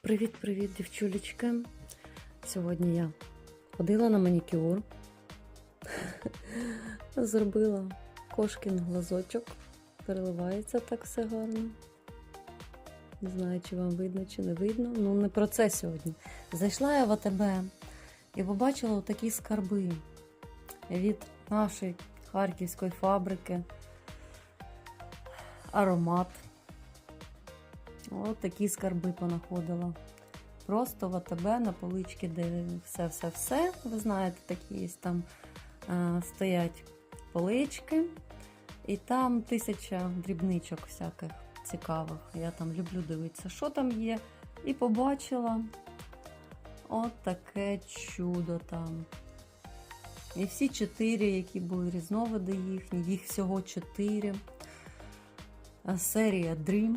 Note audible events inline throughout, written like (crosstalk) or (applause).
Привіт-привіт, дівчулечки. Сьогодні я ходила на манікюр, (laughs) зробила кошкін глазочок, переливається так все гарно. Не знаю, чи вам видно, чи не видно. Ну, не про це сьогодні. Зайшла я в АТБ і побачила такі скарби від нашої харківської фабрики. Аромат. От такі скарби понаходила. Просто в АТБ на поличці, де все-все-все. Ви знаєте, такі там е, стоять полички, і там тисяча дрібничок всяких цікавих. Я там люблю дивитися, що там є. І побачила от таке чудо там. І всі чотири, які були різновиди їхні, їх всього чотири. Е, Серія Dream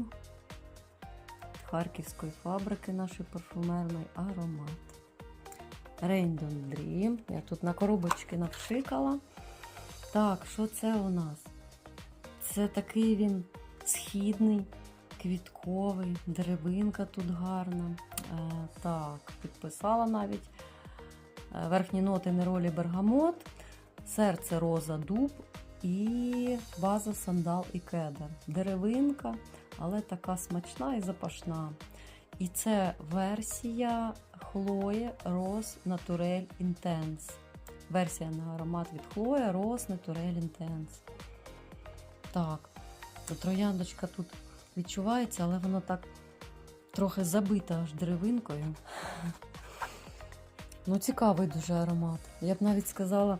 харківської фабрики нашої парфумерної аромат. Random Dream. Я тут на коробочки навшикала. Так, що це у нас? Це такий він східний, квітковий, деревинка тут гарна. Е, так, підписала навіть Е, верхні ноти неролі бергамот, серце роза дуб і база сандал і кедр. Деревинка, але така смачна і запашна. І це версія Chloe Rose Naturel Intense. Версія на аромат від Chloe Rose Naturel Intense. Так, трояндочка тут відчувається, але вона так трохи забита аж деревинкою. (laughs) Ну, цікавий дуже аромат. Я б навіть сказала,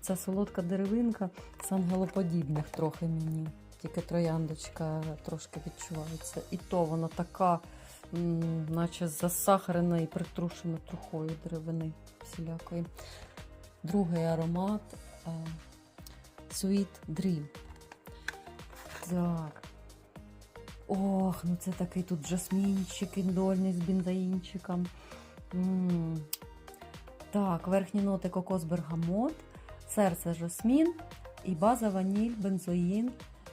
ця солодка деревинка з ангелоподібних трохи мені. Тільки трояндочка трошки відчувається. І то вона така, наче засахарена і притрушена трухою деревини всілякої. Другий аромат е, Sweet Dream. Так. Ох, ну це такий тут жасмінчик індольний з біндаїнчиком. Так, верхні ноти кокос бергамот, серце жасмін і база ваніль, бензоїн,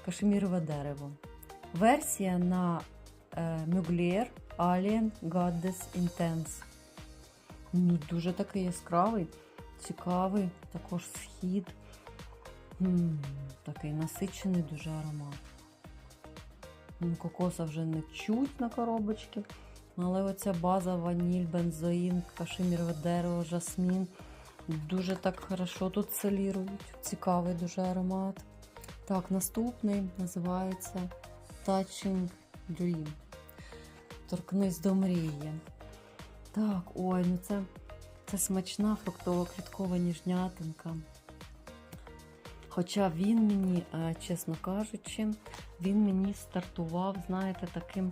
кашемірове дерево. Версія на е, Mugler Alien Goddess Intense. Ну, дуже такий яскравий, цікавий, також схід. М, такий насичений дуже аромат. Кокоса вже не чуть на коробочці. Але оця база ваніль, бензоїн, кашемірове дерево, жасмін. Дуже так хорошо тут солірують. Цікавий дуже аромат. Так, наступний називається Touching Dream. Торкнись до мрії. Так, ой, ну це, це смачна фруктово-квіткова ніжнятинка. Хоча він мені, е, чесно кажучи, він мені стартував, знаєте, таким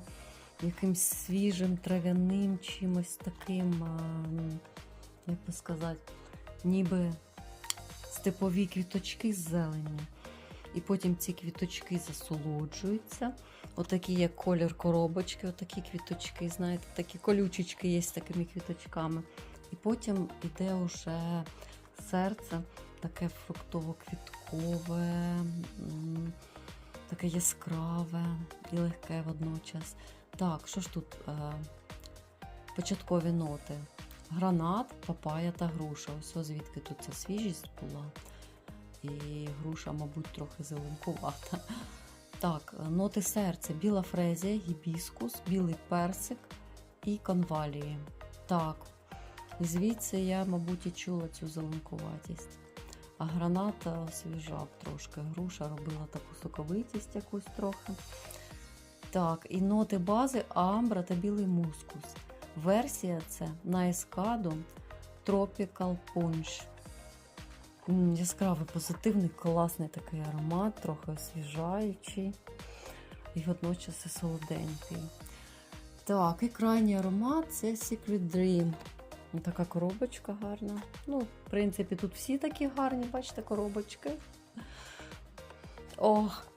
якимсь свіжим, трав'яним, чимось таким, як би сказати, ніби степові квіточки зелені. І потім ці квіточки засолоджуються. Отакі, як колір коробочки, отакі квіточки, знаєте, такі колючечки є з такими квіточками. І потім іде уже серце, таке фруктово-квіткове, таке яскраве і легке водночас. Так, що ж тут е, початкові ноти? Гранат, папая та груша. Ось звідки тут ця свіжість була. І груша, мабуть, трохи зеленкувата. Так, ноти серця, біла фрезія, гібіскус, білий персик і конвалії. Так, звідси я, мабуть, і чула цю зеленкуватість. А гранат е, освіжав трошки. Груша робила таку соковитість якусь трохи. Так, і ноти бази амбра та білий мускус. Версія це на ескаду Tropical Punch. Яскравий, позитивний, класний такий аромат, трохи освіжаючий і водночас і солоденький. Так, і крайній аромат це Secret Dream. Така коробочка гарна. Ну, в принципі, тут всі такі гарні, бачите, коробочки. Ох,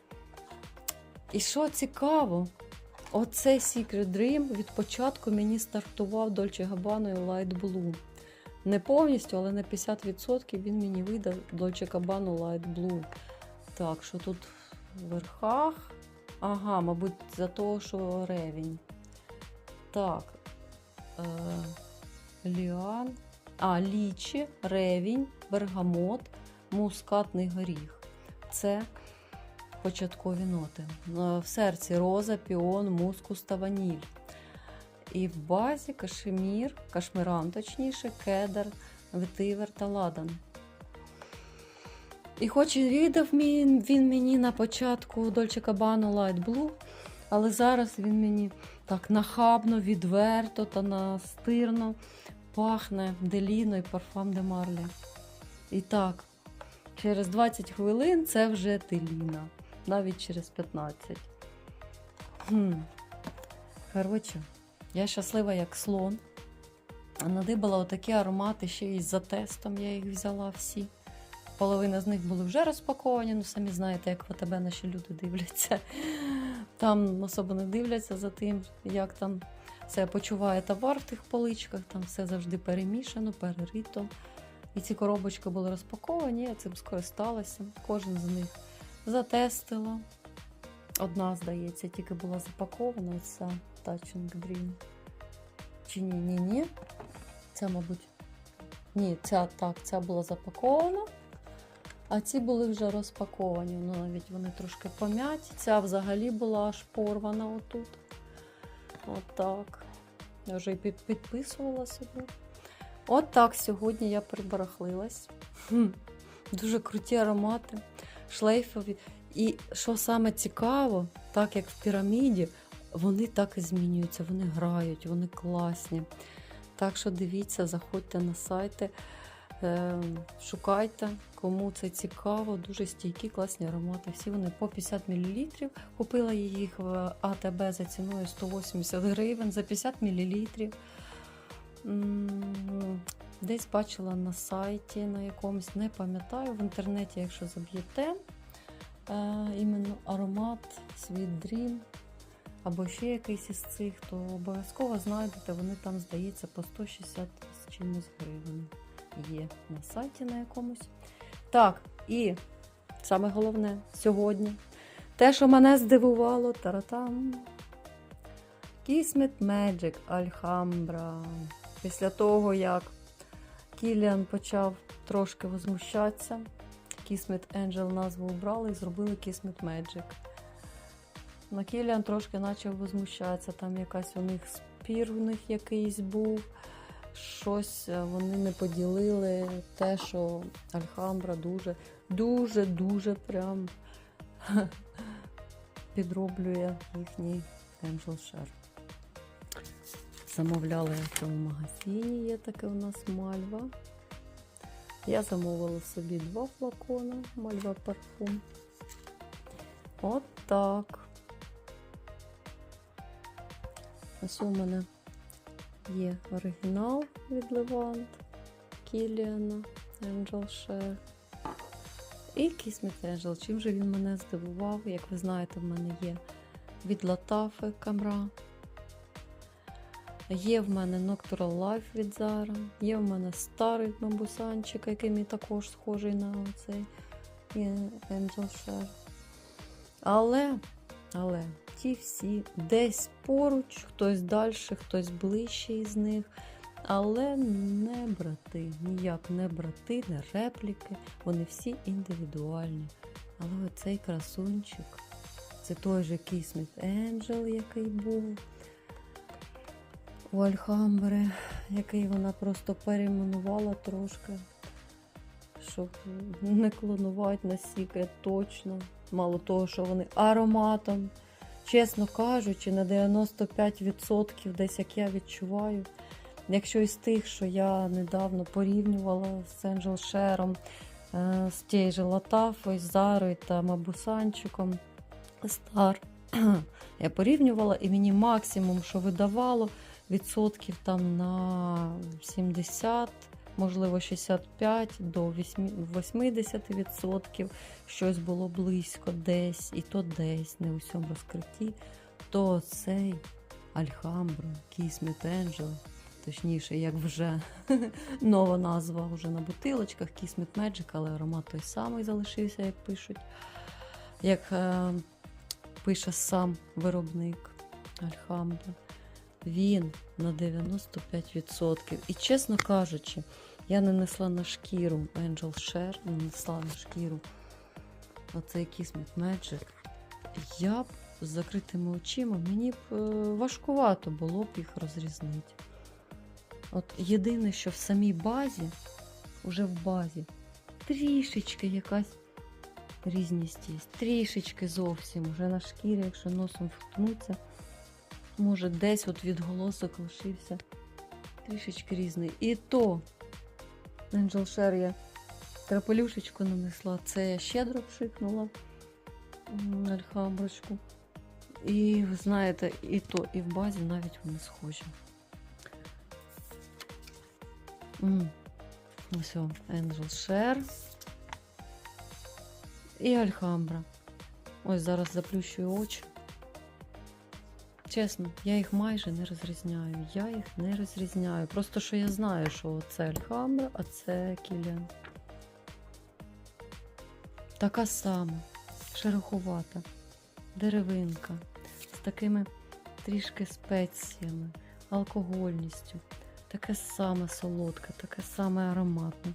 і що цікаво, оцей Secret Dream від початку мені стартував Dolce Gabbana і Light Blue. Не повністю, але на 50% він мені видав Dolce Gabbana Light Blue. Так, що тут в верхах? Ага, мабуть, за того, що ревінь. Так, е, ліан, а, лічі, ревінь, бергамот, мускатний горіх. Це початкові ноти. Е, В серці роза, піон, мускус та ваніль. І в базі кашемір, кашмиран, точніше, кедр, ветивер та ладан. І хоч і віддав він мені на початку Dolce Gabbana Light Blue, але зараз він мені так нахабно, відверто та настирно пахне деліно і парфам де Марлі. І так, через 20 хвилин це вже деліна, навіть через 15. Хм. Коротше, я щаслива як слон. Надибала отакі аромати ще й за тестом, я їх взяла всі. Половина з них були вже розпаковані, ну самі знаєте, як в АТБ наші люди дивляться. Там особо не дивляться за тим, як там це почуває товар в тих поличках, там все завжди перемішано, перерито. І ці коробочки були розпаковані, я цим скористалася. Кожен з них затестила. Одна, здається, тільки була запакована, ця Touching Dream. Чи ні, ні, ні. Ця, мабуть. Ні, ця так, ця була запакована. А ці були вже розпаковані. Ну, навіть вони трошки пом'яті. Ця взагалі була аж порвана отут. Отак. Я вже і підписувала собі. От так сьогодні я прибарахлилась. Дуже круті аромати, шлейфові. І що саме цікаво, так як в піраміді, вони так і змінюються, вони грають, вони класні. Так що дивіться, заходьте на сайти, е, шукайте, кому це цікаво. Дуже стійкі, класні аромати. Всі вони по 50 мл. Купила їх в АТБ за ціною 180 гривень за 50 мл. Десь бачила на сайті на якомусь, не пам'ятаю, в інтернеті, якщо заб'єте е, іменно аромат Sweet Dream або ще якийсь із цих, то обов'язково знайдете, вони там, здається, по 160 з чимось гривень є на сайті на якомусь. Так, і саме головне сьогодні. Те, що мене здивувало, таратам. Kismet Magic Alhambra. Після того, як Кіліан почав трошки возмущатися, Kismet Angel назву обрали і зробили Kismet Magic. На Кіліан трошки почав возмущатися, там якась у них спір у них якийсь був. Щось е, вони не поділили те, що Альхамбра дуже, дуже, дуже прям (laughs) підроблює їхній Angel Share. Замовляла я в цьому магазині, є таке у нас мальва. Я замовила собі два флакона мальва парфум. От так. Ось у мене є оригінал від Levant Кіліана Angel Share. І Me Angel. Чим же він мене здивував? Як ви знаєте, в мене є від Латафи Камра. Є в мене Noctural Life від Zara, є в мене старий бамбусанчик, який мій також схожий на цей Angel Share. Але, але ті всі десь поруч, хтось далі, хтось ближче із них. Але не брати, ніяк не брати, не репліки, вони всі індивідуальні. Але оцей красунчик, це той же Кісміт Angel, який був у Альхамбри, який вона просто перейменувала трошки, щоб не клонувати настільки точно. Мало того, що вони ароматом, чесно кажучи, на 95% десь як я відчуваю. Якщо із тих, що я недавно порівнювала з Angel Share, е, з тією же Латафою, Зарою та Мабусанчиком Стар, (clears throat) я порівнювала і мені максимум, що видавало, відсотків там на 70, можливо 65 до 80 відсотків. Щось було близько десь, і то десь, не у всьому розкритті, то цей Альхамбро, Кісміт Angel, точніше, як вже (laughs) нова назва вже на бутилочках, Kismet Magic, але аромат той самий залишився, як пишуть, як е, пише сам виробник Альхамбра. Він на 95%. І чесно кажучи, я не несла на шкіру Angel Share, не несла на шкіру оцей Kismet Magic. Я б з закритими очима, мені б е, важкувато було б їх розрізнити. От єдине, що в самій базі, уже в базі, трішечки якась різність є. Трішечки зовсім. Уже на шкірі, якщо носом вткнуться, може десь от відголосок лишився. Трішечки різний. І то Angel Share я крапелюшечку нанесла. Це я щедро пшикнула м, альхамброчку. І ви знаєте, і то, і в базі навіть вони схожі. М. Ось о, Angel Share. І Альхамбра. Ось зараз заплющую очі. Чесно, я їх майже не розрізняю. Я їх не розрізняю. Просто що я знаю, що це Альхамбра, а це Кіліан. Така сама, шероховата, деревинка, з такими трішки спеціями, алкогольністю. Таке саме солодке, таке саме ароматне.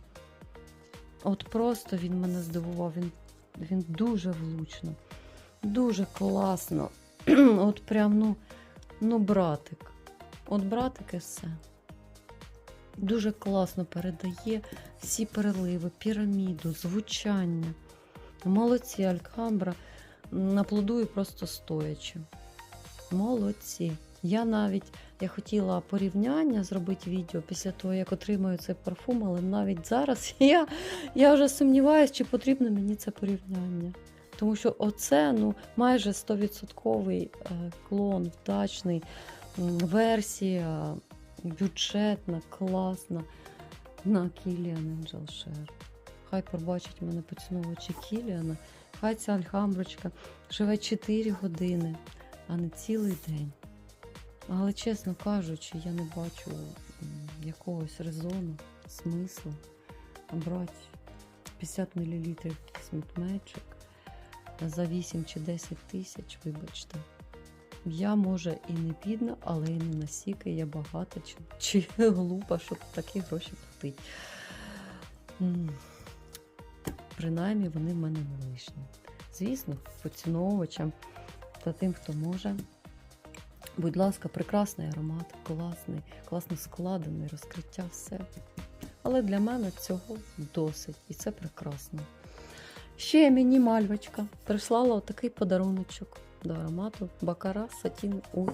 От просто він мене здивував. Він, він дуже влучно, дуже класно. (clears throat) От прям, ну, ну, братик. От братик і все. Дуже класно передає всі переливи, піраміду, звучання. Молодці, Алькамбра. Наплодую просто стоячи. Молодці. Я навіть я хотіла порівняння зробити відео після того, як отримаю цей парфум, але навіть зараз (laughs) я, я вже сумніваюся, чи потрібно мені це порівняння. Тому що оце ну, майже 100% е, клон, вдачний, версія, бюджетна, класна на Kilian Angel Share. Хай пробачить мене поціновувачі Кіліана, хай ця альхамброчка живе 4 години, а не цілий день. Але, чесно кажучи, я не бачу якогось резону, смислу брати 50 мл Magic за 8 чи 10 тисяч, вибачте. Я, може, і не бідна, але і не насіка, я багата чи, чи глупа, щоб такі гроші платити. Принаймні вони в мене не лишні. Звісно, поціновувачам та тим, хто може. Будь ласка, прекрасний аромат, класний, класно складений, розкриття, все. Але для мене цього досить, і це прекрасно. Ще мені мальвочка прислала отакий подаруночок до аромату Бакара Satin Oud.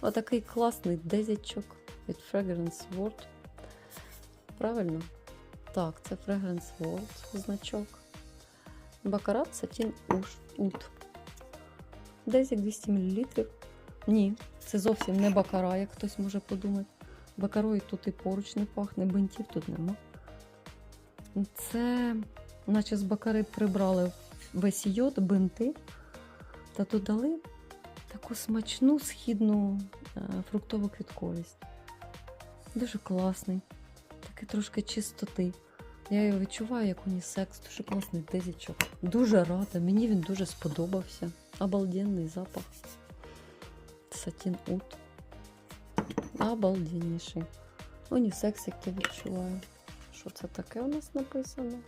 Отакий класний дезячок від Fragrance World. Правильно? Так, це Fragrance World значок. Бакара Satin Oud. Дезік 200 мл. Ні, це зовсім не бакара, як хтось може подумати. Бакарою тут і поруч не пахне, бинтів тут нема. Це, наче з бакари прибрали весь йод, бинти, та додали таку смачну східну е, фруктову квітковість. Дуже класний, такий трошки чистоти. Я його відчуваю як унісекс, дуже класний дезічок. Дуже рада, мені він дуже сподобався. Обалденний запах. Сатін Ут. Обалденніший. Унісекс, як я відчуваю. Що це таке у нас написано?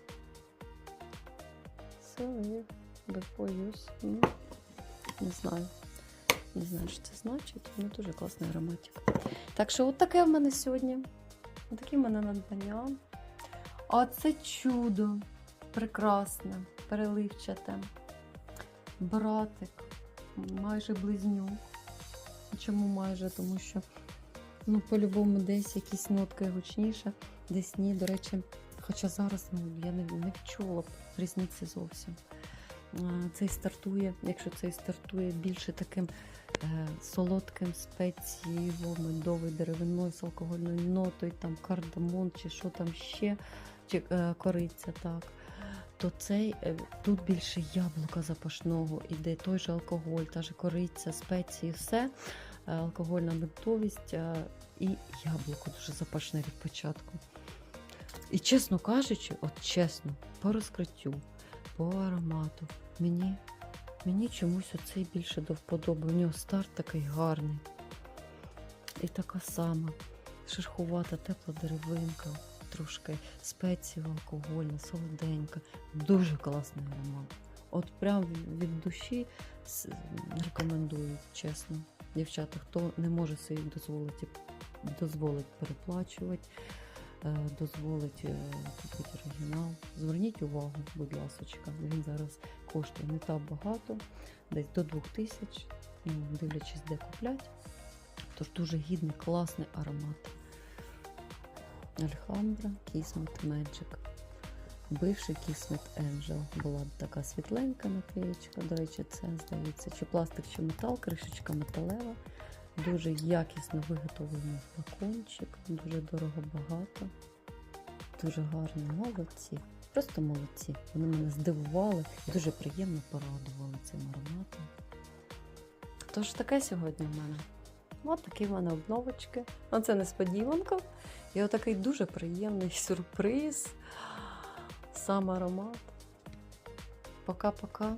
Sell before use. Ну, Не знаю. Не знаю, що це значить. Ну, дуже класний ароматик. Так що, от таке в мене сьогодні. Такі в мене надбання. А це чудо. Прекрасне, переливчате. Братик, майже близнюк. Чому майже? Тому що, ну, по-любому, десь якісь нотки гучніше, десь ні. До речі, хоча зараз ну, я не, не відчула б різниці зовсім. Цей стартує, якщо цей стартує більше таким е, солодким спецієво, медовий деревиною з алкогольною нотою, там кардамон чи що там ще, чи е, кориця, так. То цей е, тут більше яблука запашного, іде той же алкоголь, та же кориця, спеції, все, е, алкогольна медовість е, і яблуко дуже запашне від початку. І чесно кажучи, от чесно, по розкриттю, по аромату, мені, мені чомусь оцей більше до вподоби. У нього старт такий гарний. І така сама шерхувата, тепла деревинка, трошки спеція алкогольна, солоденька. Дуже класний аромат. От прям від душі рекомендую, чесно. Дівчата, хто не може собі дозволити, дозволить переплачувати, дозволить е, купити оригінал. Зверніть увагу, будь ласочка, він зараз коштує не так багато, десь до 2000, ну, дивлячись, де купляти. Тож дуже гідний, класний аромат. Альхамбра Kismet Magic. Бивший Kismet Angel. Була така світленька наклеєчка. До речі, це здається, чи пластик, чи метал, кришечка металева. Дуже якісно виготовлений флакончик, дуже дорого багато. Дуже гарні, молодці. Просто молодці. Вони мене здивували, дуже приємно порадували цим ароматом. Тож таке сьогодні в мене. Ось такі в мене обновочки. Оце несподіванка. І отакий дуже приємний сюрприз. Сам аромат. Пока-пока.